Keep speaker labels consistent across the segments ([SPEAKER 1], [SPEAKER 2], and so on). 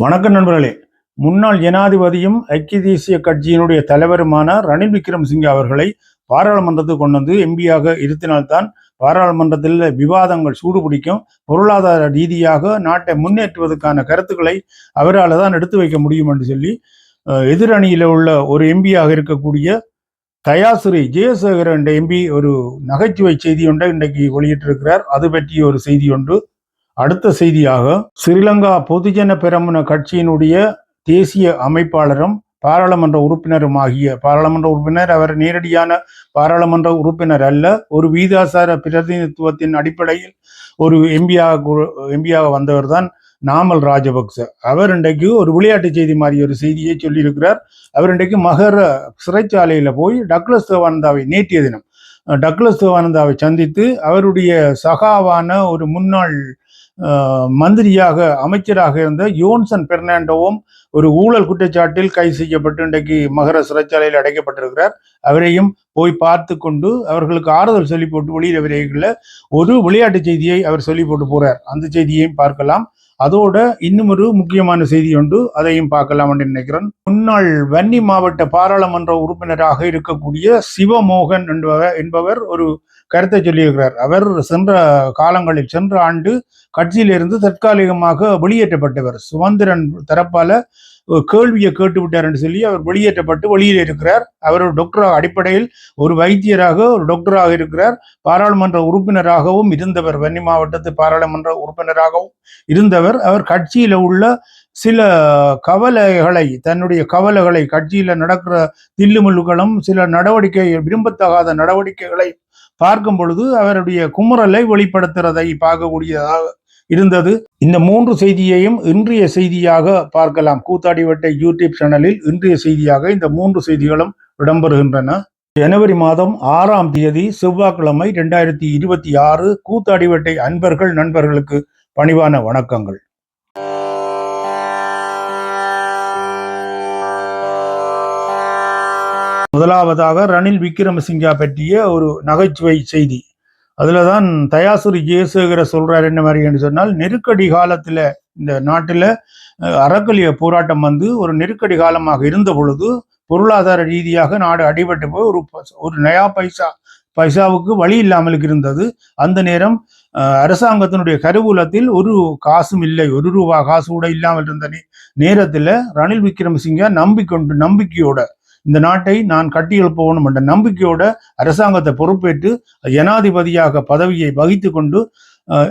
[SPEAKER 1] வணக்கம் நண்பர்களே. முன்னாள் ஜனாதிபதியும் ஐக்கிய தேசிய கட்சியினுடைய தலைவருமான ரணில் விக்ரமசிங்கே அவர்களை பாராளுமன்றத்துக்கு கொண்டு வந்து எம்பியாக இருத்தினால்தான் பாராளுமன்றத்தில் விவாதங்கள் சூடுபிடிக்கும். பொருளாதார ரீதியாக நாட்டை முன்னேற்றுவதற்கான கருத்துக்களை அவரால் தான் எடுத்து வைக்க முடியும் என்று சொல்லி எதிரணியில் உள்ள ஒரு எம்பியாக இருக்கக்கூடிய தயாசிரி ஜெயசேகர் என்ற எம்பி ஒரு நகைச்சுவை செய்தி ஒன்றை இன்றைக்கு வெளியிட்டிருக்கிறார். அது பற்றிய ஒரு செய்தி ஒன்று. அடுத்த செய்தியாக ஸ்ரீலங்கா பொதுஜன பெரமுன கட்சியினுடைய தேசிய அமைப்பாளரும் பாராளுமன்ற உறுப்பினரும் ஆகிய பாராளுமன்ற உறுப்பினர் அவர் நேரடியான பாராளுமன்ற உறுப்பினர் அல்ல ஒரு வீதாசார பிரதிநிதித்துவத்தின் அடிப்படையில் ஒரு எம்பியாக எம்பியாக வந்தவர் தான் நாமல் ராஜபக்ச. அவர் இன்றைக்கு ஒரு விளையாட்டு செய்தி மாதிரி ஒரு செய்தியை சொல்லியிருக்கிறார். அவர் இன்றைக்கு மகர சிறைச்சாலையில் போய் டக்ளஸ் தேவானந்தாவை நேற்றைய தினம் டக்ளஸ் தேவானந்தாவை சந்தித்து அவருடைய சகாவான ஒரு முன்னாள் மந்திரியாக அமைச்சராக இருந்த யோன்சன் பெர்னாண்டோவும் ஒரு ஊழல் குற்றச்சாட்டில் கைது செய்யப்பட்டு இன்றைக்கு மகர சிறைச்சாலையில் அடைக்கப்பட்டிருக்கிறார். அவரையும் போய் பார்த்து கொண்டு அவர்களுக்கு ஆறுதல் சொல்லி போட்டு வெளியிட விரைவில் ஒரு விளையாட்டு செய்தியை அவர் சொல்லி போட்டு போறார். அந்த செய்தியையும் பார்க்கலாம். அதோட இன்னும் ஒரு முக்கியமான செய்தி உண்டு. அதையும் பார்க்கலாம் என்று நினைக்கிறேன். முன்னாள் வன்னி மாவட்ட பாராளுமன்ற உறுப்பினராக இருக்கக்கூடிய சிவமோகன் என்பவர் என்பவர் ஒரு கருத்தை சொல்லியிருக்கிறார். அவர் சென்ற காலங்களில் சென்ற ஆண்டு கட்சியிலிருந்து தற்காலிகமாக வெளியேற்றப்பட்டவர். சுமந்திரன் தரப்பால கேள்வியை கேட்டு விட்டார் என்று சொல்லி அவர் வெளியேற்றப்பட்டு வெளியில் இருக்கிறார். அவர் டாக்டர் அடிப்படையில் ஒரு வைத்தியராக ஒரு டாக்டராக இருக்கிறார். பாராளுமன்ற உறுப்பினராகவும் இருந்தவர். வன்னி மாவட்டத்து பாராளுமன்ற உறுப்பினராகவும் இருந்தவர். அவர் கட்சியில் உள்ள சில கவலைகளை தன்னுடைய கவலைகளை கட்சியில நடக்கிற தில்லுமுல்லுகளும் சில நடவடிக்கை விரும்பத்தகாத நடவடிக்கைகளை பார்க்கும் பொழுது அவருடைய குமுறலை வெளிப்படுத்துறதை பார்க்கக்கூடியதாக இருந்தது. இந்த மூன்று செய்தியையும் இன்றைய செய்தியாக பார்க்கலாம். கூத்தாடிவட்டை யூடியூப் சேனலில் இன்றைய செய்தியாக இந்த மூன்று செய்திகளும் இடம்பெறுகின்றன. ஜனவரி மாதம் ஆறாம் தேதி செவ்வாய்க்கிழமை ரெண்டாயிரத்தி இருபத்தி ஆறு கூத்தாடிவட்டை அன்பர்கள் நண்பர்களுக்கு பணிவான வணக்கங்கள். முதலாவதாக ரணில் விக்ரமசிங்கா பற்றிய ஒரு நகைச்சுவை செய்தி. அதில் தான் தயாசுரி ஜெயசேகர சொல்கிறார் என்ன மாதிரி என்று சொன்னால் நெருக்கடி காலத்தில் இந்த நாட்டில் அறக்கலிய போராட்டம் வந்து ஒரு நெருக்கடி காலமாக இருந்த பொழுது பொருளாதார ரீதியாக நாடு அடிபட்டு போய் ஒரு ப- ஒரு நயா பைசா பைசாவுக்கு வழி இல்லாமல் இருந்தது. அந்த நேரம் அரசாங்கத்தினுடைய கருவூலத்தில் ஒரு காசும் இல்லை ஒரு ரூபா காசு கூட இல்லாமல் இருந்த நேரத்தில் ரணில் விக்ரமசிங்க நம்பிக்கொண்டு நம்பிக்கையோட இந்த நாட்டை நான் கட்டியெழுப்பணும் என்ற நம்பிக்கையோட அரசாங்கத்தை பொறுப்பேற்று ஜனாதிபதியாக பதவியை வகித்து கொண்டு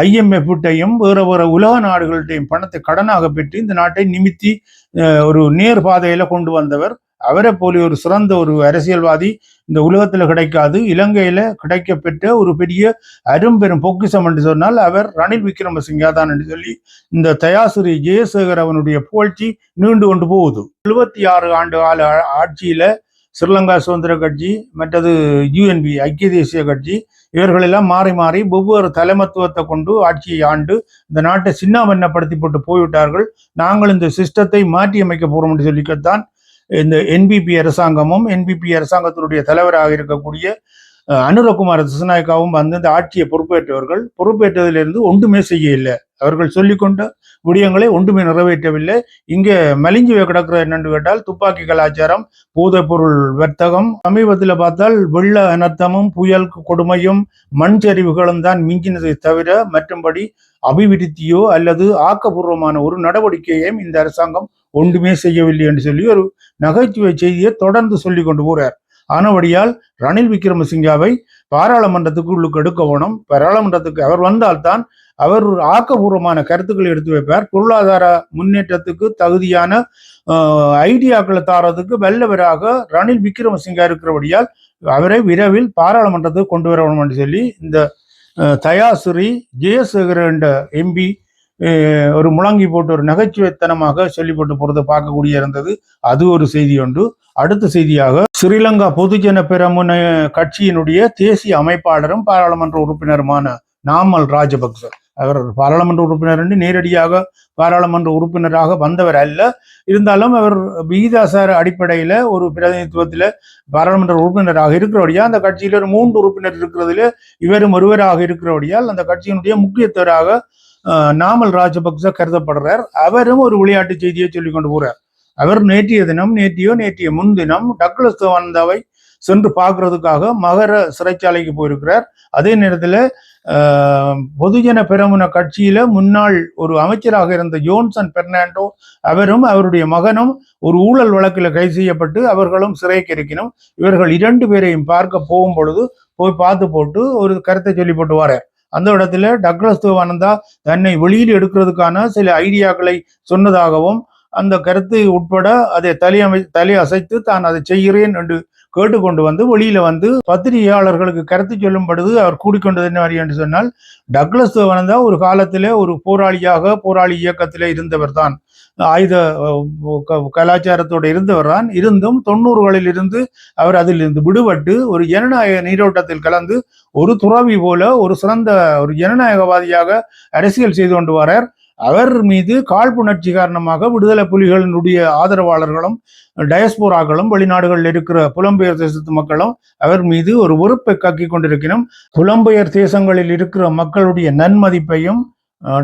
[SPEAKER 1] ஐஎம்எஃப்டையும் வேற வேற உலக நாடுகள்டையும் பணத்தை கடனாக பெற்று இந்த நாட்டை நிமித்தி அஹ், ஒரு நேர் பாதையில கொண்டு வந்தவர் அவரை போல ஒரு சிறந்த ஒரு அரசியல்வாதி இந்த உலகத்தில் கிடைக்காது. இலங்கையில கிடைக்கப்பெற்ற ஒரு பெரிய அரும்பெரும் பொக்கிஷம் என்று சொன்னால் அவர் ரணில் விக்ரமசிங்கா தான் என்று சொல்லி இந்த தயாசிரி ஜெயசேகர் அவனுடைய புகழ்ச்சி நீண்டு கொண்டு போகுது. எழுபத்தி ஆறு ஆண்டு கால ஆ- ஆட்சியில ஸ்ரீலங்கா சுதந்திர கட்சி மற்றது யூஎன்பி ஐக்கிய தேசிய கட்சி இவர்களெல்லாம் மாறி மாறி ஒவ்வொரு தலைமத்துவத்தை கொண்டு ஆட்சியை ஆண்டு இந்த நாட்டை சின்னாமன்னப்படுத்தி போட்டு போய்விட்டார்கள். நாங்கள் இந்த சிஸ்டத்தை மாற்றி அமைக்க போகிறோம் என்று சொல்லிக்கத்தான் இந்த என்பிபி அரசாங்கமும் என்பிபி அரசாங்கத்தினுடைய தலைவராக இருக்கக்கூடிய அனுரகுமார் அனுரகுமார திசுநாயக்காவும் வந்து இந்த ஆட்சியை பொறுப்பேற்றவர்கள் பொறுப்பேற்றதிலிருந்து ஒன்றுமே செய்ய இல்லை அவர்கள் சொல்லிக்கொண்ட விடயங்களை ஒன்றுமே நிறைவேற்றவில்லை. இங்கே மலிஞ்சு கிடக்கிற என்னென்று கேட்டால் துப்பாக்கி கலாச்சாரம் போதைப் பொருள் வர்த்தகம் சமீபத்தில் பார்த்தால் வெள்ள அனர்த்தமும் புயல் கொடுமையும் மண் சரிவுகளும் தான் மிஞ்சினதை தவிர மற்றும்படி அபிவிருத்தியோ அல்லது ஆக்கப்பூர்வமான ஒரு நடவடிக்கையையும் இந்த அரசாங்கம் ஒன்றுமே செய்யவில்லை என்று சொல்லி ஒரு நகைச்சுவை செய்தியை தொடர்ந்து சொல்லி கொண்டு போறார். ஆனபடியால் ரணில் விக்ரமசிங்காவை பாராளுமன்றத்துக்கு உள்ளுக்கு எடுக்க வேணும் பாராளுமன்றத்துக்கு அவர் வந்தால்தான் அவர் ஒரு ஆக்கப்பூர்வமான கருத்துக்களை எடுத்து வைப்பார். பொருளாதார முன்னேற்றத்துக்கு தகுதியான ஐடியாக்களை தாரதுக்கு வல்லவராக ரணில் விக்ரமசிங்கா இருக்கிறபடியால் அவரை விரைவில் பாராளுமன்றத்துக்கு கொண்டு வர வேணும் என்று சொல்லி இந்த தயாசுரி ஜெயசேகர் என்ற எம்பி ஒரு முழங்கி போட்டு ஒரு நகைச்சுவைத்தனமாக சொல்லி போட்டு போறதை பார்க்கக்கூடிய இருந்தது. அது ஒரு செய்தி ஒன்று. அடுத்த செய்தியாக ஸ்ரீலங்கா பொதுஜன பெரமுன கட்சியினுடைய தேசிய அமைப்பாளரும் பாராளுமன்ற உறுப்பினருமான நாமல் ராஜபக்ச. அவர் பாராளுமன்ற உறுப்பினர் என்று நேரடியாக பாராளுமன்ற உறுப்பினராக வந்தவர் அல்ல. இருந்தாலும் அவர் விகிதாசார அடிப்படையில ஒரு பிரதிநிதித்துவத்தில் பாராளுமன்ற உறுப்பினராக இருக்கிறபடியா அந்த கட்சியில் ஒரு மூன்று உறுப்பினர் இருக்கிறதுல இவரும் ஒருவராக இருக்கிறபடியால் அந்த கட்சியினுடைய முக்கியத்தவராக நாமல் ராஜபக்ச கருதப்படுறார். அவரும் ஒரு விளையாட்டு செய்தியை சொல்லி கொண்டு போறார். அவர் நேற்றைய தினம் நேற்றையோ நேற்றைய முன்தினம் டக்ளஸ் தேவானந்தாவை சென்று பார்க்கறதுக்காக மகர சிறைச்சாலைக்கு போயிருக்கிறார். அதே நேரத்தில் பொதுஜன பெரமுன கட்சியில முன்னாள் ஒரு அமைச்சராக இருந்த ஜோன்சன் பெர்னாண்டோ அவரும் அவருடைய மகனும் ஒரு ஊழல் வழக்கில் கைது செய்யப்பட்டு அவர்களும் சிறைக்கு இருக்கணும் இவர்கள் இரண்டு பேரையும் பார்க்க போகும் பொழுது போய் பார்த்து போட்டு ஒரு கருத்தை சொல்லி போட்டு வரார் அந்த இடத்துல டக்ளஸ் தேவானந்தா தன்னை வெளியில் எடுக்கிறதுக்கான சில ஐடியாக்களை சொன்னதாகவும் அந்த கருத்து உட்பட அதை தலையமை தலை அசைத்து தான் அதை செய்கிறேன் என்று கேட்டுக்கொண்டு வந்து வெளியில வந்து பத்திரிகையாளர்களுக்கு கருத்து சொல்லும் பொழுது அவர் கூடிக்கொண்டது என்ன என்று சொன்னால் டக்ளஸ் தேவானந்தா ஒரு காலத்திலே ஒரு போராளியாக போராளி இயக்கத்திலே இருந்தவர் தான். ஆயுத க- கலாச்சாரத்தோடு இருந்தவர் தான். இருந்தும் தொண்ணூறுகளில் இருந்து அவர் அதில் இருந்து விடுபட்டு ஒரு ஜனநாயக நீரோட்டத்தில் கலந்து ஒரு துறவி போல ஒரு சிறந்த ஒரு ஜனநாயகவாதியாக அரசியல் செய்து கொண்டு வரார். அவர் மீது காழ்ப்புணர்ச்சி காரணமாக விடுதலை புலிகளினுடைய ஆதரவாளர்களும் டயஸ்போராக்களும் வெளிநாடுகளில் இருக்கிற புலம்பெயர் தேசத்து மக்களும் அவர் மீது ஒரு வெறுப்பை கக்கி கொண்டிருக்கணும் புலம்பெயர் தேசங்களில் இருக்கிற மக்களுடைய நன்மதிப்பையும்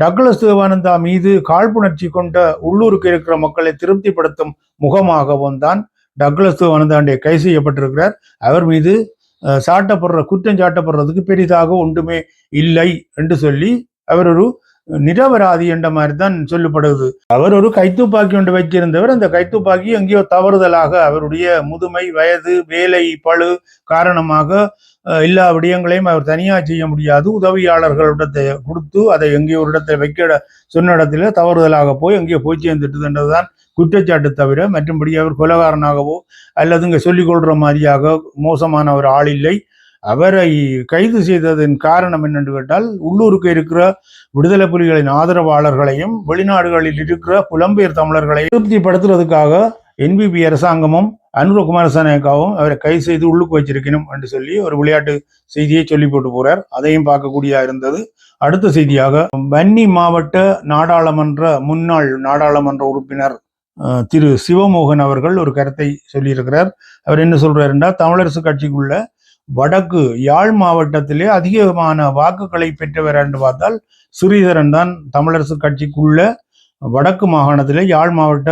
[SPEAKER 1] டக்ளஸ் தேவானந்தா மீது காழ்ப்புணர்ச்சி கொண்ட உள்ளூருக்கு இருக்கிற மக்களை திருப்திப்படுத்தும் முகமாகவும் தான் டக்ளஸ் தேவானந்தாண்டே கை செய்யப்பட்டிருக்கிறார். அவர் மீது சாட்டப்படுற குற்றம் சாட்டப்படுறதுக்கு பெரிதாக ஒன்றுமே இல்லை என்று சொல்லி அவர் ஒரு நிரபராதி என்ற மாதிரி தான் சொல்லப்படுது அவர் ஒரு கைத்துப்பாக்கி ஒன்று வச்சிருந்தவர் அந்த கைத்துப்பாக்கி எங்கேயோ தவறுதலாக அவருடைய முதுமை வயது வேலை பழு காரணமாக எல்லா விடயங்களையும் அவர் தனியா செய்ய முடியாது. உதவியாளர்களிடத்தை கொடுத்து அதை எங்கேயோ ஒரு இடத்தை வைக்க சொன்ன இடத்துல தவறுதலாக போய் எங்கேயோ போய் சேர்ந்துட்டுதுன்றதுதான் குற்றச்சாட்டு தவிர மற்றும்படி அவர் கொலகாரனாகவோ அல்லது இங்கே சொல்லிக் கொள்ற மாதிரியாக மோசமான ஒரு ஆள் இல்லை. அவரை கைது செய்ததன் காரணம் என்னென்று கேட்டால் உள்ளூருக்கு இருக்கிற விடுதலை புலிகளின் ஆதரவாளர்களையும் வெளிநாடுகளில் இருக்கிற புலம்பெயர் தமிழர்களை திருப்திப்படுத்துறதுக்காக என்பிபி அரசாங்கமும் அனுர குமாரசானேக்காவும் அவரை கைது செய்து உள்ளுக்கு வச்சிருக்கணும் என்று சொல்லி ஒரு விளையாட்டு செய்தியை சொல்லி போட்டு போறார். அதையும் பார்க்கக்கூடியா இருந்தது. அடுத்த செய்தியாக வன்னி மாவட்ட நாடாளுமன்ற முன்னாள் நாடாளுமன்ற உறுப்பினர் திரு சிவமோகன் அவர்கள் ஒரு கருத்தை சொல்லியிருக்கிறார். அவர் என்ன சொல்றாருன்னா தமிழரசு கட்சிக்குள்ள வடக்கு யாழ் மாவட்டத்திலே அதிகமான வாக்குகளை பெற்றவர் என்று பார்த்தால் ஸ்ரீதரன் தான் தமிழரசு கட்சிக்குள்ள வடக்கு மாகாணத்திலே யாழ் மாவட்ட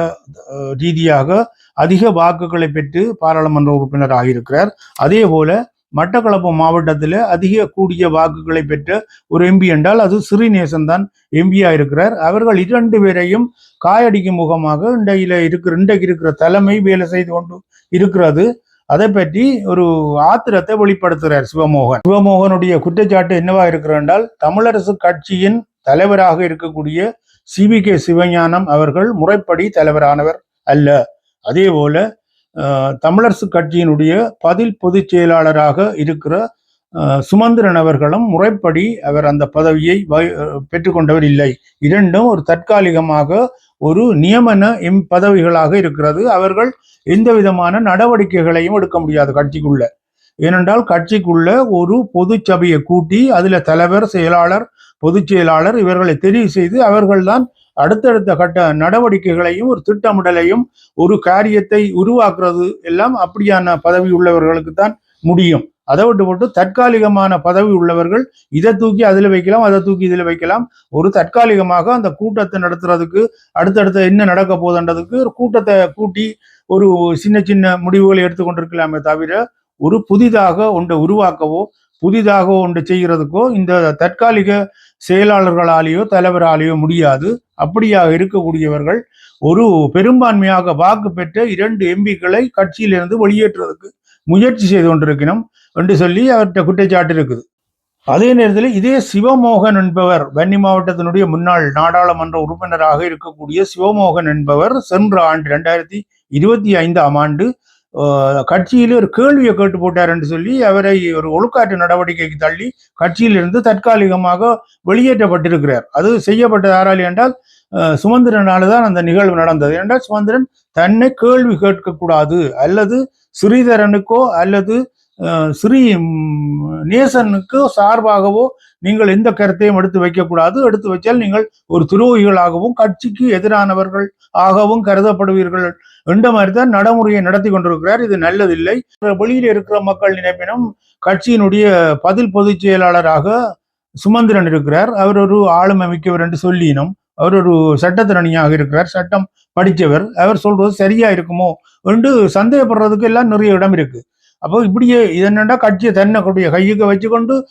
[SPEAKER 1] ரீதியாக அதிக வாக்குகளை பெற்று பாராளுமன்ற உறுப்பினர் ஆகியிருக்கிறார். அதே போல மட்டக்களப்பு மாவட்டத்தில் அதிக கூடிய வாக்குகளை பெற்ற ஒரு எம்பி என்றால் அது ஸ்ரீநேசன் தான் எம்பியா இருக்கிறார் அவர்கள் இரண்டு பேரையும் காயடிக்கும் முகமாக இன்றையில இருக்கிற இன்றைக்கு இருக்கிற தலைமை வேலை செய்து கொண்டு இருக்கிறது. அதை பற்றி ஒரு ஆத்திரத்தை வெளிப்படுத்துகிறார் சிவமோகன். சிவமோகனுடைய குற்றச்சாட்டு என்னவா இருக்கிறது என்றால் தமிழரசு கட்சியின் தலைவராக இருக்கக்கூடிய சிவி கே சிவஞானம் அவர்கள் முறைப்படி தலைவரானவர் அல்ல. அதே போல அஹ், தமிழரசு கட்சியினுடைய பதில் பொதுச் செயலாளராக இருக்கிற அஹ், சுமந்திரன் அவர்களும் முறைப்படி அவர் அந்த பதவியை பெற்றுக்கொண்டவர் இல்லை. இரண்டும் ஒரு தற்காலிகமாக ஒரு நியமன எம் பதவிகளாக இருக்கிறது. அவர்கள் எந்த விதமான நடவடிக்கைகளையும் எடுக்க முடியாது கட்சிக்குள்ள. ஏனென்றால் கட்சிக்குள்ள ஒரு பொது சபையை கூட்டி அதில் தலைவர் செயலாளர் பொதுச் செயலாளர் இவர்களை தெரிவு செய்து அவர்கள்தான் அடுத்தடுத்த கட்ட நடவடிக்கைகளையும் ஒரு திட்டமிடலையும் ஒரு காரியத்தை உருவாக்குறது எல்லாம் அப்படியான பதவி உள்ளவர்களுக்கு தான் முடியும். அதை விட்டு போட்டு தற்காலிகமான பதவி உள்ளவர்கள் இதை தூக்கி அதில் வைக்கலாம் அதை தூக்கி இதில் வைக்கலாம். ஒரு தற்காலிகமாக அந்த கூட்டத்தை நடத்துறதுக்கு அடுத்தடுத்த என்ன நடக்க போகுதுன்றதுக்கு ஒரு கூட்டத்தை கூட்டி ஒரு சின்ன சின்ன முடிவுகளை எடுத்துக்கொண்டிருக்கலாமே தவிர ஒரு புதிதாக ஒன்றை உருவாக்கவோ புதிதாக ஒன்று செய்கிறதுக்கோ இந்த தற்காலிக செயலாளர்களாலேயோ தலைவராலேயோ முடியாது. அப்படியாக இருக்கக்கூடியவர்கள் ஒரு பெரும்பான்மையாக வாக்கு பெற்ற இரண்டு எம்பிக்களை கட்சியிலிருந்து வெளியேற்றுவதற்கு முயற்சி செய்து கொண்டிருக்கணும். என்று சொல்லி அவர்கிட்ட குற்றச்சாட்டு இருக்குது. அதே நேரத்தில் இதே சிவமோகன் என்பவர் வன்னி மாவட்டத்தினுடைய முன்னாள் நாடாளுமன்ற உறுப்பினராக இருக்கக்கூடிய சிவமோகன் என்பவர் சென்ற ஆண்டு ரெண்டாயிரத்தி இருபத்தி ஐந்தாம் ஆண்டு கட்சியில் ஒரு கேள்வியை கேட்டு போட்டார் என்று சொல்லி அவரை ஒரு ஒழுக்காற்று நடவடிக்கைக்கு தள்ளி கட்சியிலிருந்து தற்காலிகமாக வெளியேற்றப்பட்டிருக்கிறார். அது செய்யப்பட்ட யாரால் என்றால் சுமந்திரனால தான் அந்த நிகழ்வு நடந்தது. என்றால் சுமந்திரன் தன்னை கேள்வி கேட்கக்கூடாது அல்லது ஸ்ரீதரனுக்கோ அல்லது ஸ்ரீ நேசனுக்கு சார்பாகவோ நீங்கள் எந்த கருத்தையும் எடுத்து வைக்கக்கூடாது. எடுத்து வச்சால் நீங்கள் ஒரு துரோகிகளாகவும் கட்சிக்கு எதிரானவர்கள் ஆகவும் கருதப்படுவீர்கள் என்ற மாதிரி தான் நடைமுறையை நடத்தி கொண்டிருக்கிறார். இது நல்லதில்லை. வெளியில் இருக்கிற மக்கள் நினைப்பினும் கட்சியினுடைய பதில் பொதுச் செயலாளராக சுமந்திரன் இருக்கிறார். அவர் ஒரு ஆளுமை மிக்கவர் என்று சொல்லினும் அவர் ஒரு சட்டத்திறனியாக இருக்கிறார். சட்டம் படித்தவர். அவர் சொல்றது சரியா இருக்குமோ என்று சந்தேகப்படுறதுக்கு எல்லாம் நிறைய இடம் இருக்கு. அப்போ இப்படியே இது கட்சியை தன்னுடைய கையுக்கு வச்சுக்கொண்டு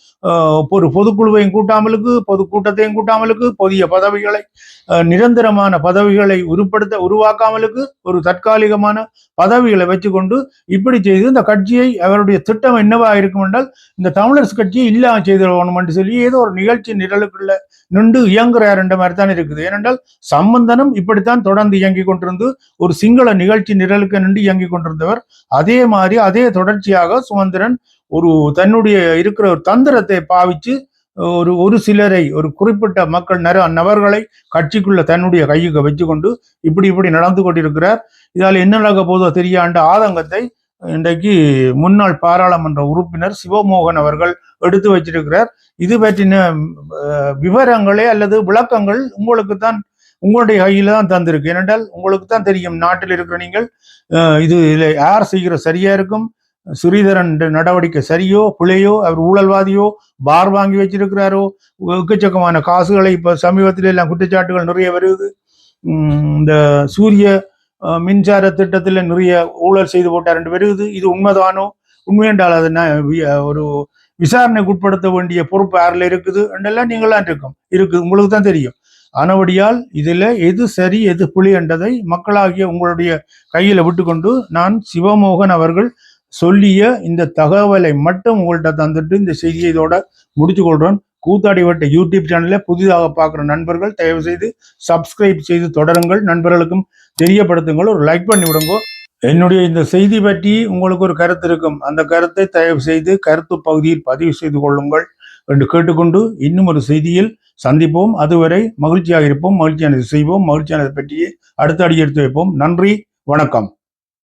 [SPEAKER 1] ஒரு பொதுக்குழுவையும் கூட்டாமலுக்கு பொதுக்கூட்டத்தையும் கூட்டாமலுக்கு புதிய பதவிகளை நிரந்தரமான பதவிகளை உருப்படுத்த உருவாக்காமலுக்கு ஒரு தற்காலிகமான பதவிகளை வச்சுக்கொண்டு இப்படி செய்து இந்த கட்சியை அவருடைய திட்டம் என்னவா இருக்கும் என்றால் இந்த தமிழரசு கட்சியை இல்லாம செய்திருவோம்னு சொல்லி ஏதோ ஒரு நிகழ்ச்சி நிரலுக்குள்ள நின்று இயங்குறார் என்ற மாதிரி தான் இருக்குது. ஏனென்றால் சம்பந்தனும் இப்படித்தான் தொடர்ந்து இயங்கி கொண்டிருந்து ஒரு சிங்கள நிகழ்ச்சி நிரலுக்கு நின்று இயங்கி கொண்டிருந்தவர் அதே மாதிரி அதே தொடர்ச்சியாக சுமந்திரன் ஒரு தன்னுடைய இருக்கிற ஒரு தந்திரத்தை பாவிச்சு ஒரு ஒரு சிலரை ஒரு குறிப்பிட்ட மக்கள் நிற நபர்களை கட்சிக்குள்ள தன்னுடைய கையுக்கு வச்சுக்கொண்டு இப்படி இப்படி நடந்து கொண்டிருக்கிறார். இதால் என்ன நடக்க போதோ தெரியாண்ட ஆதங்கத்தை இன்றைக்கு முன்னாள் பாராளுமன்ற உறுப்பினர் சிவமோகன் அவர்கள் எடுத்து வச்சிருக்கிறார். இது பற்றின விவரங்களே அல்லது விளக்கங்கள் உங்களுக்கு தான் உங்களுடைய கையில தான் தந்திருக்கு. ஏனென்றால் உங்களுக்கு தான் தெரியும் நாட்டில் இருக்கிற நீங்கள் இது இதில் யார் செய்கிற சரியா இருக்கும் ஸ்ரீதரன் நடவடிக்கை சரியோ பிழையோ அவர் ஊழல்வாதியோ பார் வாங்கி வச்சிருக்கிறாரோ எக்கச்சக்கமான காசுகளை இப்போ சமீபத்தில் எல்லாம் குற்றச்சாட்டுகள் நிறைய வருது. உம், இந்த சூரிய மின்சார திட்டத்தில் நிறைய ஊழல் செய்து போட்டார் என்று வருது. இது உண்மைதானோ? உண்மையென்றால் அது ஒரு விசாரணைக்கு உட்படுத்த வேண்டிய பொறுப்பு யாரில் இருக்குது? என்றெல்லாம் நீங்களாம் இருக்கும். இருக்குது. உங்களுக்கு தான் தெரியும். ஆனபடியால் இதில் எது சரி எது புலி என்றதை மக்களாகிய உங்களுடைய கையில் விட்டுக்கொண்டு நான் சிவமோகன் அவர்கள் சொல்லிய இந்த தகவலை மட்டும் உங்கள்கிட்ட தந்துட்டு இந்த செய்தியை இதோட முடிச்சு கொள்றேன் கூத்தாடி வட்ட யூடியூப் சேனலை புதிதாக பார்க்குற நண்பர்கள் தயவு செய்து சப்ஸ்கிரைப் செய்து தொடருங்கள். நண்பர்களுக்கும் தெரியப்படுத்துங்கள். ஒரு லைக் பண்ணி விடுங்க. என்னுடைய இந்த செய்தி பற்றி உங்களுக்கு ஒரு கருத்து இருக்கும். அந்த கருத்தை தயவு செய்து கருத்து பகுதியில் பதிவு செய்து கொள்ளுங்கள் என்று கேட்டுக்கொண்டு இன்னும் ஒரு செய்தியில் சந்திப்போம். அதுவரை மகிழ்ச்சியாக இருப்போம். மகிழ்ச்சியானது செய்வோம். மகிழ்ச்சியானதை பற்றியே அடுத்த அடி எடுத்து வைப்போம். நன்றி. வணக்கம்.